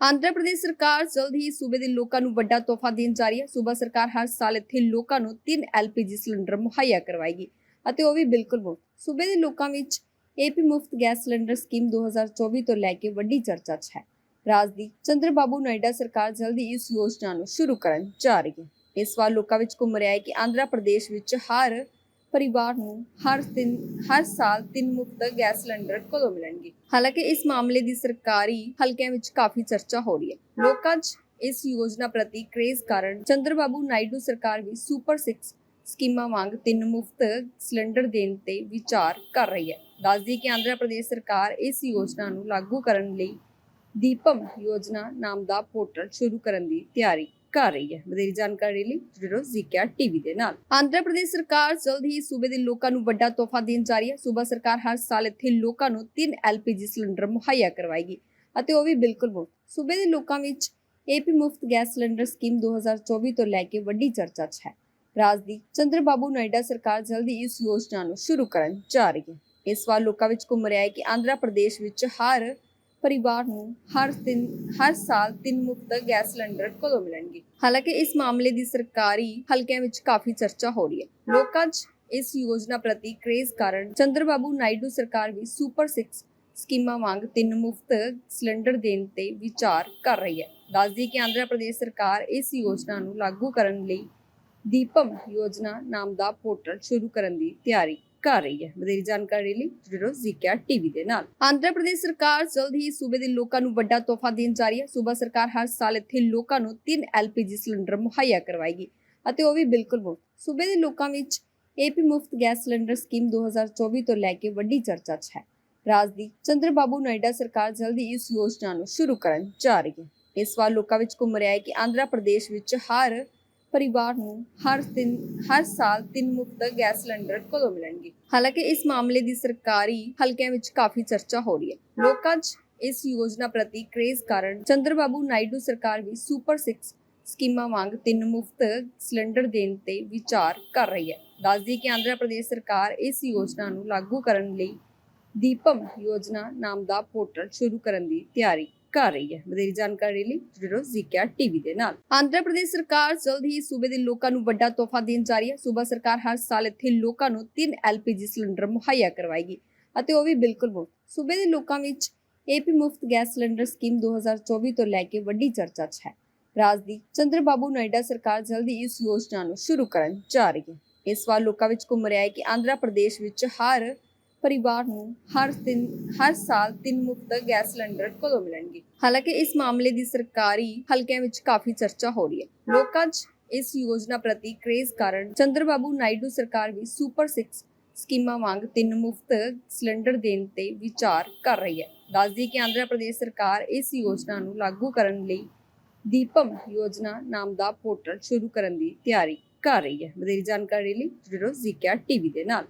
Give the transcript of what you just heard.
ਆਂਧਰਾ ਪ੍ਰਦੇਸ਼ ਸਰਕਾਰ ਜਲਦ ਹੀ ਸੂਬੇ ਦੇ ਲੋਕਾਂ ਨੂੰ ਵੱਡਾ ਤੋਹਫਾ ਦੇਣ ਜਾ ਰਹੀ ਹੈ। ਸੂਬਾ ਸਰਕਾਰ ਹਰ ਸਾਲ ਇੱਥੇ ਲੋਕਾਂ ਨੂੰ 3 ਐਲਪੀਜੀ ਸਿਲੰਡਰ ਮੁਹੱਈਆ ਕਰਵਾਏਗੀ ਅਤੇ ਉਹ ਵੀ ਬਿਲਕੁਲ ਮੁਫਤ। ਸੂਬੇ ਦੇ ਲੋਕਾਂ ਵਿੱਚ ਏਪੀ ਮੁਫਤ ਗੈਸ ਸਿਲੰਡਰ ਸਕੀਮ 2024 ਤੋਂ ਲੈ ਕੇ ਵੱਡੀ ਚਰਚਾ 'ਚ ਹੈ। ਰਾਜ ਦੀ ਚੰਦਰਬਾਬੂ ਨਾਇਡਾ ਸਰਕਾਰ ਜਲਦੀ ਇਸ ਯੋਜਨਾ ਨੂੰ ਸ਼ੁਰੂ ਕਰਨ ਜਾ ਰਹੀ ਹੈ। ਇਸ ਵਾਰ ਲੋਕਾਂ ਵਿੱਚ ਘੁੰਮ ਰਿਹਾ ਹੈ ਕਿ ਆਂਧਰਾ ਪ੍ਰਦੇਸ਼ ਵਿੱਚ ਹਰ ਪਰਿਵਾਰ ਨੂੰ ਹਰ ਦਿਨ ਹਰ ਸਾਲ ਤਿੰਨ ਮੁਫਤ ਗੈਸ ਸਿਲੰਡਰ ਕਦੋਂ ਮਿਲਣਗੇ? ਹਾਲਾਂਕਿ ਇਸ ਮਾਮਲੇ ਦੀ ਸਰਕਾਰੀ ਹਲਕਿਆਂ ਵਿੱਚ ਕਾਫੀ ਚਰਚਾ ਹੋ ਰਹੀ ਹੈ। ਲੋਕਾਂ 'ਚ ਇਸ ਯੋਜਨਾ ਪ੍ਰਤੀ ਕ੍ਰੇਜ਼ ਕਾਰਨ ਚੰਦਰਬਾਬੂ ਨਾਇਡੂ ਸਰਕਾਰ ਵੀ ਸੁਪਰ 6 ਸਕੀਮਾਂ ਵਾਂਗ ਤਿੰਨ ਮੁਫਤ ਸਿਲੰਡਰ ਦੇਣ ਤੇ ਵਿਚਾਰ ਕਰ ਰਹੀ ਹੈ। ਦੱਸਦੀ ਕਿ ਆਂਧਰਾ ਪ੍ਰਦੇਸ਼ ਸਰਕਾਰ ਇਸ ਯੋਜਨਾ ਨੂੰ ਲਾਗੂ ਕਰਨ ਲਈ ਦੀਪਮ ਯੋਜਨਾ ਨਾਮ ਦਾ ਪੋਰਟਲ ਸ਼ੁਰੂ ਕਰਨ ਦੀ ਤਿਆਰੀ ਕਰ ਰਹੀ ਹੈ। ਵਧੇਰੀ ਜਾਣਕਾਰੀ ਲਈ ਜੁੜੇ ਰਹੋ ਜ਼ੀਕਿਆ ਟੀਵੀ ਦੇ ਨਾਲ। ਆਂਧਰਾ ਪ੍ਰਦੇਸ਼ ਸਰਕਾਰ ਜਲਦ ਹੀ ਸੂਬੇ ਦੇ ਲੋਕਾਂ ਨੂੰ ਵੱਡਾ ਤੋਹਫਾ ਦੇਣ ਜਾ ਰਹੀ ਹੈ। ਸੂਬਾ ਸਰਕਾਰ ਹਰ ਸਾਲ ਇੱਥੇ ਲੋਕਾਂ ਨੂੰ 3 ਐਲਪੀਜੀ ਸਿਲੰਡਰ ਮੁਹੱਈਆ ਕਰਵਾਏਗੀ ਅਤੇ ਉਹ ਵੀ ਬਿਲਕੁਲ ਮੁਫਤ। ਸੂਬੇ ਦੇ ਲੋਕਾਂ ਵਿੱਚ ਏਪੀ ਮੁਫਤ ਗੈਸ ਸਿਲੰਡਰ ਸਕੀਮ 2024 ਤੋਂ ਲੈ ਕੇ ਵੱਡੀ ਚਰਚਾ 'ਚ ਹੈ। ਰਾਜ ਦੀ ਚੰਦਰਬਾਬੂ ਨਾਇਡਾ ਸਰਕਾਰ ਜਲਦੀ ਇਸ ਯੋਜਨਾ ਨੂੰ ਸ਼ੁਰੂ ਕਰਨ ਜਾ ਰਹੀ ਹੈ। ਇਸ ਵਾਰ ਲੋਕਾਂ ਵਿੱਚ ਘੁੰਮ ਰਿਹਾ ਹੈ ਕਿ ਆਂਧਰਾ ਪ੍ਰਦੇਸ਼ ਵਿੱਚ ਹਰ ਪਰਿਵਾਰ ਨੂੰ ਹਰ ਦਿਨ ਹਰ ਸਾਲ ਤਿੰਨ ਮੁਫਤ ਗੈਸ ਸਿਲੰਡਰ ਕਦੋਂ ਮਿਲਣਗੇ? ਹਾਲਾਂਕਿ ਇਸ ਮਾਮਲੇ ਦੀ ਸਰਕਾਰੀ ਹਲਕਿਆਂ ਵਿੱਚ ਕਾਫੀ ਚਰਚਾ ਹੋ ਰਹੀ ਹੈ। ਲੋਕਾਂ 'ਚ ਇਸ ਯੋਜਨਾ ਪ੍ਰਤੀ ਕ੍ਰੇਜ਼ ਕਾਰਨ ਚੰਦਰਬਾਬੂ ਨਾਇਡੂ ਸਰਕਾਰ ਵੀ ਸੁਪਰ 6 ਸਕੀਮਾਂ ਵਾਂਗ ਤਿੰਨ ਮੁਫਤ ਸਿਲੰਡਰ ਦੇਣ ਤੇ ਵਿਚਾਰ ਕਰ ਰਹੀ ਹੈ। ਦੱਸਦੀ ਕਿ ਆਂਧਰਾ ਪ੍ਰਦੇਸ਼ ਸਰਕਾਰ ਇਸ ਯੋਜਨਾ ਨੂੰ ਲਾਗੂ ਕਰਨ ਲਈ ਦੀਪਮ ਯੋਜਨਾ ਨਾਮ ਦਾ ਪੋਰਟਲ ਸ਼ੁਰੂ ਕਰਨ ਦੀ ਤਿਆਰੀ ਕਰ ਰਹੀ ਹੈ। ਵਧੇਰੀ ਜਾਣਕਾਰੀ ਲਈ ਜੁੜੇ ਰਹੋ ਜ਼ੀਕਿਆ ਟੀਵੀ ਦੇ ਨਾਲ। ਆਂਧਰਾ ਪ੍ਰਦੇਸ਼ ਸਰਕਾਰ ਜਲਦ ਹੀ ਸੂਬੇ ਦੇ ਲੋਕਾਂ ਨੂੰ ਵੱਡਾ ਤੋਹਫਾ ਦੇਣ ਜਾ ਰਹੀ ਹੈ। ਸੂਬਾ ਸਰਕਾਰ ਹਰ ਸਾਲ ਇੱਥੇ ਲੋਕਾਂ ਨੂੰ 3 ਐਲਪੀਜੀ ਸਿਲੰਡਰ ਮੁਹੱਈਆ ਕਰਵਾਏਗੀ ਅਤੇ ਉਹ ਵੀ ਬਿਲਕੁਲ ਮੁਫਤ। ਸੂਬੇ ਦੇ ਲੋਕਾਂ ਵਿੱਚ ਏਪੀ ਮੁਫਤ ਗੈਸ ਸਿਲੰਡਰ ਸਕੀਮ 2024 ਤੋਂ ਲੈ ਕੇ ਵੱਡੀ ਚਰਚਾ 'ਚ ਹੈ। ਰਾਜ ਦੀ ਚੰਦਰਬਾਬੂ ਨਾਇਡਾ ਸਰਕਾਰ ਜਲਦੀ ਇਸ ਯੋਜਨਾ ਨੂੰ ਸ਼ੁਰੂ ਕਰਨ ਜਾ ਰਹੀ ਹੈ। ਇਸ ਵਾਰ ਲੋਕਾਂ ਵਿੱਚ ਘੁੰਮ ਰਿਹਾ ਹੈ ਕਿ ਆਂਧਰਾ ਪ੍ਰਦੇਸ਼ ਵਿੱਚ ਹਰ ਪਰਿਵਾਰ ਨੂੰ ਹਰ ਦਿਨ, ਹਰ ਸਾਲ ਤਿੰਨ ਮੁਫਤ ਗੈਸ ਸਿਲੰਡਰ ਕਦੋਂ ਮਿਲਣਗੇ? ਹਾਲਾਂਕਿ ਇਸ ਮਾਮਲੇ ਦੀ ਸਰਕਾਰੀ ਹਲਕਿਆਂ ਵਿੱਚ ਕਾਫੀ ਚਰਚਾ ਹੋ ਰਹੀ ਹੈ। ਲੋਕਾਂ 'ਚ ਇਸ ਯੋਜਨਾ ਪ੍ਰਤੀ ਕ੍ਰੇਜ਼ ਕਾਰਨ ਚੰਦਰਬਾਬੂ ਨਾਇਡੂ ਸਰਕਾਰ ਵੀ ਸੁਪਰ 6 ਸਕੀਮਾਂ ਵਾਂਗ ਤਿੰਨ ਮੁਫਤ ਸਿਲੰਡਰ ਦੇਣ ਤੇ ਵਿਚਾਰ ਕਰ ਰਹੀ ਹੈ। ਦੱਸਦੀ ਕਿ ਆਂਧਰਾ ਪ੍ਰਦੇਸ਼ ਸਰਕਾਰ ਇਸ ਯੋਜਨਾ ਨੂੰ ਲਾਗੂ ਕਰਨ ਲਈ ਦੀਪਮ ਯੋਜਨਾ ਨਾਮ ਦਾ ਪੋਰਟਲ ਸ਼ੁਰੂ ਕਰਨ ਦੀ ਤਿਆਰੀ ਕਰ ਰਹੀ ਹੈ। ਵਧੇਰੀ ਜਾਣਕਾਰੀ ਲਈ ਜੁੜੇ ਰਹੋ ਜ਼ੀਕਿਆ ਟੀਵੀ ਦੇ ਨਾਲ। ਆਂਧਰਾ ਪ੍ਰਦੇਸ਼ ਸਰਕਾਰ ਜਲਦ ਹੀ ਸੂਬੇ ਦੇ ਲੋਕਾਂ ਨੂੰ ਵੱਡਾ ਤੋਹਫਾ ਦੇਣ ਜਾ ਰਹੀ ਹੈ। ਸੂਬਾ ਸਰਕਾਰ ਹਰ ਸਾਲ ਇੱਥੇ ਲੋਕਾਂ ਨੂੰ 3 ਐਲਪੀਜੀ ਸਿਲੰਡਰ ਮੁਹੱਈਆ ਕਰਵਾਏਗੀ ਅਤੇ ਉਹ ਵੀ ਬਿਲਕੁਲ ਮੁਫਤ। ਸੂਬੇ ਦੇ ਲੋਕਾਂ ਵਿੱਚ ਏਪੀ ਮੁਫਤ ਗੈਸ ਸਿਲੰਡਰ ਸਕੀਮ 2024 ਤੋਂ ਲੈ ਕੇ ਵੱਡੀ ਚਰਚਾ 'ਚ ਹੈ। ਰਾਜ ਦੀ ਚੰਦਰਬਾਬੂ ਨਾਇਡਾ ਸਰਕਾਰ ਜਲਦੀ ਇਸ ਯੋਜਨਾ ਨੂੰ ਸ਼ੁਰੂ ਕਰਨ ਜਾ ਰਹੀ ਹੈ। ਇਸ ਵਾਰ ਲੋਕਾਂ ਵਿੱਚ ਘੁੰਮ ਰਿਹਾ ਹੈ ਕਿ ਆਂਧਰਾ ਪ੍ਰਦੇਸ਼ ਵਿੱਚ ਹਰ ਪਰਿਵਾਰ ਨੂੰ ਹਰ ਦਿਨ ਹਰ ਸਾਲ ਤਿੰਨ ਮੁਫਤ ਗੈਸ ਸਿਲੰਡਰ ਕਦੋਂ ਮਿਲਣਗੇ? ਹਾਲਾਂਕਿ ਇਸ ਮਾਮਲੇ ਦੀ ਸਰਕਾਰੀ ਹਲਕਿਆਂ ਵਿੱਚ ਕਾਫੀ ਚਰਚਾ ਹੋ ਰਹੀ ਹੈ। ਲੋਕਾਂ 'ਚ ਇਸ ਯੋਜਨਾ ਪ੍ਰਤੀ ਕ੍ਰੇਜ਼ ਕਾਰਨ ਚੰਦਰਬਾਬੂ ਨਾਇਡੂ ਸਰਕਾਰ ਵੀ ਸੁਪਰ 6 ਸਕੀਮਾਂ ਵਾਂਗ ਤਿੰਨ ਮੁਫਤ ਸਿਲੰਡਰ ਦੇਣ ਤੇ ਵਿਚਾਰ ਕਰ ਰਹੀ ਹੈ। ਦੱਸਦੀ ਕਿ ਆਂਧਰਾ ਪ੍ਰਦੇਸ਼ ਸਰਕਾਰ ਇਸ ਯੋਜਨਾ ਨੂੰ ਲਾਗੂ ਕਰਨ ਲਈ ਦੀਪਮ ਯੋਜਨਾ ਨਾਮ ਦਾ ਪੋਰਟਲ ਸ਼ੁਰੂ ਕਰਨ ਦੀ ਤਿਆਰੀ ਕਰ ਰਹੀ ਹੈ। ਵਧੇਰੀ ਜਾਣਕਾਰੀ ਲਈ ਜੁੜੇ ਜ਼ੀਕਿਆ ਟੀਵੀ ਦੇ ਨਾਲ।